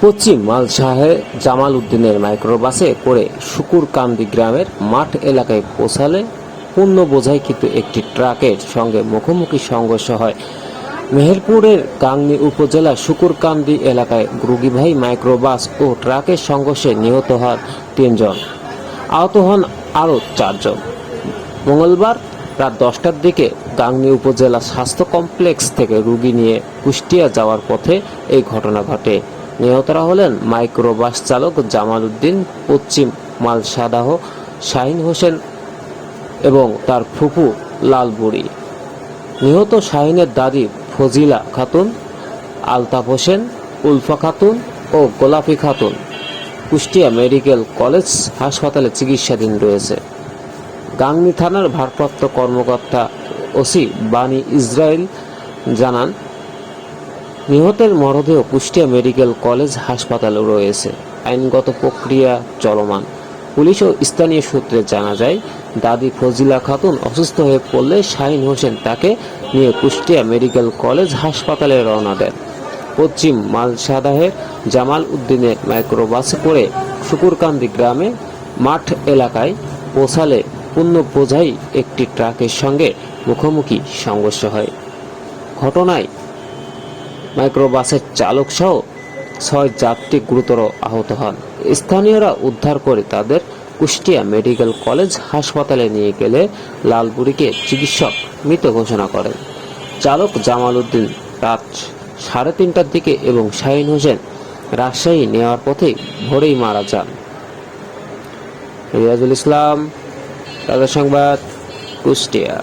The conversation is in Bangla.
পশ্চিম মালসাহে জামাল উদ্দিনের মাইক্রোবাসে করে শুকুরকান্দি গ্রামের মাঠ এলাকায় পৌঁছালে পণ্য কিন্তু একটি ট্রাকের সঙ্গে মুখোমুখি সংঘর্ষ হয়। মেহেরপুরের গাংনী উপজেলার শুকুরকান্দি এলাকায় রুগীভাই মাইক্রোবাস ও ট্রাকের সংঘর্ষে নিহত হন তিনজন। আহত হন আরও চারজন। মঙ্গলবার রাত দশটার দিকে গাংনী উপজেলা স্বাস্থ্য কমপ্লেক্স থেকে রুগী নিয়ে কুষ্টিয়া যাওয়ার পথে এই ঘটনা ঘটে। নিহতরা হলেন মাইক্রোবাস চালক জামাল উদ্দিন, পশ্চিম মালসাদাহ শাহিন হোসেন এবং তার ফুফু লালবুড়ি। নিহত শাহিনের দাদি ফজিলা খাতুন, আলতাফ হোসেন, উলফা খাতুন ও গোলাপি খাতুন। কুষ্টিয়া মেডিকেল কলেজ হাসপাতালে চিকিৎসাধীন রয়েছে। গাংনী থানার ভারপ্রাপ্ত কর্মকর্তা ওসি বানি ইসরায়েল জানান, নিহতের মরদেহ কুষ্টিয়া মেডিকেল কলেজ হাসপাতালে রয়েছে। আইনগত প্রক্রিয়া চলমান। পুলিশ ও স্থানীয় সূত্রে জানা যায়, দাদি ফজিলা খাতুন অসুস্থ হয়ে পড়লে শাহিন হোসেন তাকে নিয়ে কুষ্টিয়া মেডিকেল কলেজ হাসপাতালে রওনা দেন। পশ্চিম মালসাদাহের জামাল উদ্দিনের মাইক্রোবাসে করে শুকুরকান্দি গ্রামে মাঠ এলাকায় পৌঁছালে পূর্ণ বোঝাই একটি ট্রাকের সঙ্গে মুখোমুখি সংঘর্ষ হয়। ঘটনায় মাইক্রোবাসের চালক সহ ছয় যাত্রী গুরুতর আহত হন। স্থানীয়রা উদ্ধার করে তাদের কুষ্টিয়া মেডিকেল কলেজ হাসপাতালে নিয়ে গেলে লালপুরীকে চিকিৎসক মৃত ঘোষণা করেন। চালক জামাল উদ্দিন রাত সাড়ে তিনটার দিকে এবং শাহিন হোসেন রাজশাহী নেওয়ার পথে ভোরেই মারা যান। রিয়াজুল ইসলাম তাদের সংবাদ কুষ্টিয়া।